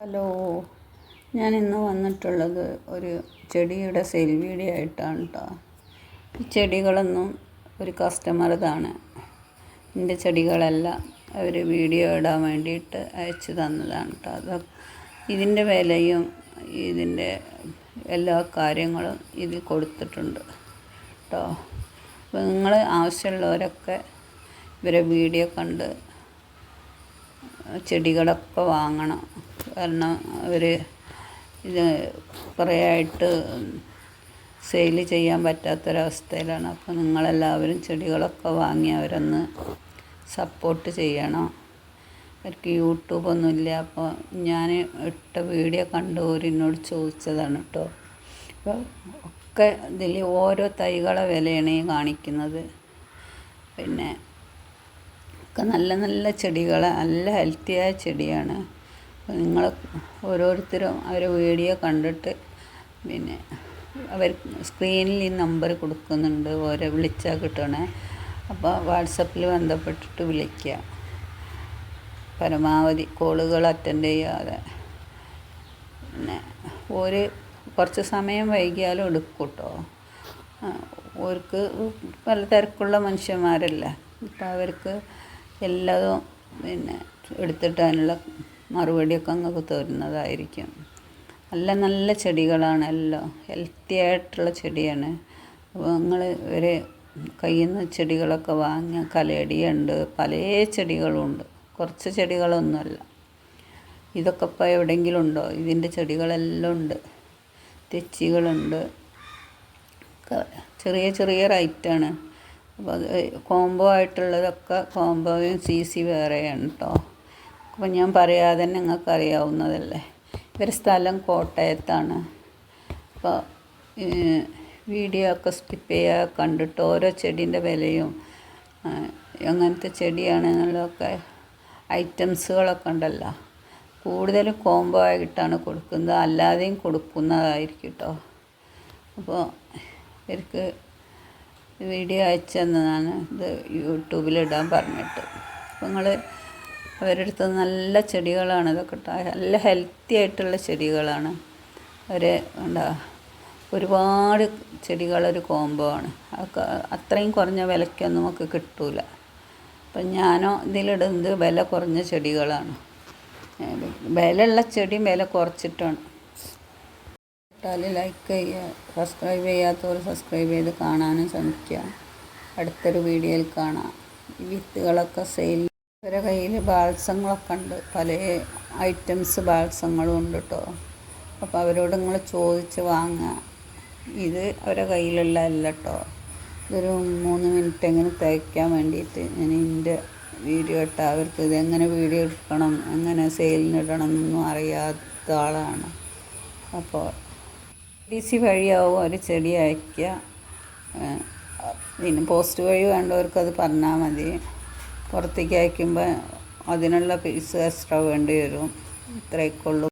Hello. ഞാൻ ഇന്ന് വന്നിട്ടുള്ളത് ഒരു ചെടിയുടെ സെയിൽ വീഡിയോ ആയിട്ടാണ് കേട്ടോ ഈ ചെടികളൊന്നും ഒരു കസ്റ്റമർ ഇതാണ്. എന്റെ ചെടികളെല്ലാം അവർ വീഡിയോ ഇടാൻ വേണ്ടിയിട്ട് അയച്ചു തന്നതാണ് കേട്ടോ അത് ഇതിന്റെ വിലയും ഇതിന്റെ എല്ലാ കാര്യങ്ങളും ഇതിൽ കൊടുത്തിട്ടുണ്ട് കേട്ടോ അപ്പോൾ നിങ്ങൾ ആവശ്യമുള്ളവരൊക്കെ ഇവരെ വീഡിയോ കണ്ട് ചെടികളൊക്കെ വാങ്ങണം. കാരണം അവർ ഇത് കുറേ ആയിട്ട് സെയിൽ ചെയ്യാൻ പറ്റാത്തൊരവസ്ഥയിലാണ്. അപ്പോൾ നിങ്ങളെല്ലാവരും ചെടികളൊക്കെ വാങ്ങി അവരൊന്ന് സപ്പോർട്ട് ചെയ്യണം. അവർക്ക് യൂട്യൂബൊന്നുമില്ല അപ്പോൾ ഞാൻ ഇട്ട വീഡിയോ കണ്ട് ഓരോന്നോട് ചോദിച്ചതാണ് കേട്ടോ അപ്പോൾ ഒക്കെ ഇതിൽ ഓരോ തൈകളെ വിലയാണ് ഈ കാണിക്കുന്നത്. പിന്നെ ഒക്കെ നല്ല നല്ല ചെടികൾ നല്ല ഹെൽത്തിയായ ചെടിയാണ്. നിങ്ങൾ ഓരോരുത്തരും അവരെ വീഡിയോ കണ്ടിട്ട് പിന്നെ അവർ സ്ക്രീനിൽ ഈ നമ്പർ കൊടുക്കുന്നുണ്ട് ഓരോ വിളിച്ചാൽ കിട്ടണേ. അപ്പോൾ വാട്സപ്പിൽ ബന്ധപ്പെട്ടിട്ട് വിളിക്കുക. പരമാവധി കോളുകൾ അറ്റൻഡ് ചെയ്യാതെ. പിന്നെ ഒരു കുറച്ച് സമയം വൈകിയാലും എടുക്കും കേട്ടോ അവർക്ക് പല തിരക്കുള്ള മനുഷ്യന്മാരല്ലേ. അപ്പോൾ അവർക്ക് എല്ലാതും പിന്നെ എടുത്തിട്ട് അതിനുള്ള മറുപടിയൊക്കെ അങ്ങ് തരുന്നതായിരിക്കും. നല്ല നല്ല ചെടികളാണ് എല്ലാം. ഹെൽത്തി ആയിട്ടുള്ള ചെടിയാണ്. അപ്പോൾ നിങ്ങൾ ഒരു കയ്യിൽ നിന്ന് ചെടികളൊക്കെ വാങ്ങിയ കലയടിയുണ്ട്. പല ചെടികളുണ്ട് കുറച്ച് ചെടികളൊന്നുമല്ല. ഇതൊക്കെ ഇപ്പോൾ എവിടെയെങ്കിലും ഉണ്ടോ? ഇതിന്റെ ചെടികളെല്ലാം ഉണ്ട്. തെച്ചികളുണ്ട്. ചെറിയ ചെറിയ റൈറ്റാണ്. അപ്പോൾ അത് കോംബോ ആയിട്ടുള്ളതൊക്കെ കോംബോയും സി സി വേറെയാണ് കേട്ടോ. അപ്പോൾ ഞാൻ പറയാതെ തന്നെ നിങ്ങൾക്ക് അറിയാവുന്നതല്ലേ? ഇവർ സ്ഥലം കോട്ടയത്താണ്. അപ്പോൾ വീഡിയോ ഒക്കെ സ്കിപ്പ് ചെയ്യുക കണ്ടിട്ട് ഓരോ ചെടീന്റെ വിലയും എങ്ങനത്തെ ചെടിയാണെന്നുള്ളതൊക്കെ ഐറ്റംസുകളൊക്കെ ഉണ്ടല്ലോ. കൂടുതൽ കോംബോ ആയിട്ടാണ് കൊടുക്കുന്നത്. അല്ലാതെയും കൊടുക്കുന്നതായിരിക്കും കേട്ടോ അപ്പോൾ ഇവർക്ക് വീഡിയോ അയച്ചു ഇത് യൂട്യൂബിലിടാൻ പറഞ്ഞിട്ട്. അപ്പോൾ നിങ്ങൾ അവരുടെ അടുത്ത് നല്ല ചെടികളാണ് ഇതൊക്കെ നല്ല ഹെൽത്തി ആയിട്ടുള്ള ചെടികളാണ്. അവർ എന്താ ഒരുപാട് ചെടികളൊരു കോംബോ ആണ്. അതൊക്കെ അത്രയും കുറഞ്ഞ വിലയ്ക്കൊന്നും നമുക്ക് കിട്ടൂല. അപ്പം ഞാനോ ഇതിലിടുന്നത് വില കുറഞ്ഞ ചെടികളാണ്. വിലയുള്ള ചെടിയും വില കുറച്ചിട്ടാണ്. ഇട്ടാൽ ലൈക്ക് ചെയ്യുക സബ്സ്ക്രൈബ് ചെയ്യാത്തവർ സബ്സ്ക്രൈബ് ചെയ്ത് കാണാനും ശ്രമിക്കുക. അടുത്തൊരു വീഡിയോയിൽ കാണാം. ഈ വിത്തുകളൊക്കെ സെയിൽ ഇവരുടെ കയ്യിൽ ബാൽസങ്ങളൊക്കെ ഉണ്ട്. പല ഐറ്റംസ് ബാൽസങ്ങളും ഉണ്ട് കേട്ടോ അപ്പോൾ അവരോട് നിങ്ങൾ ചോദിച്ച് വാങ്ങുക ഇത് അവരെ കയ്യിലുള്ള അല്ല കേട്ടോ ഇതൊരു മൂന്ന് മിനിറ്റ് എങ്ങനെ തയ്ക്കാൻ വേണ്ടിയിട്ട് ഞാൻ എന്റെ വീഡിയോ ഇട്ട. അവർക്ക് ഇത് എങ്ങനെ വീഡിയോ എടുക്കണം എങ്ങനെ സെയിലിനിടണം എന്നൊന്നും അറിയാത്ത ആളാണ്. അപ്പോൾ ഡി സി വഴിയാവും ഒരു ചെടി അയയ്ക്കുക പിന്നെ പോസ്റ്റ് വഴി വേണ്ടവർക്ക് അത് പറഞ്ഞാൽ മതി. പുറത്തേക്ക് അയക്കുമ്പോൾ അതിനുള്ള പൈസ എക്സ്ട്രാ വേണ്ടി വരും. ഇത്രയൊക്കെ ഉള്ളൂ.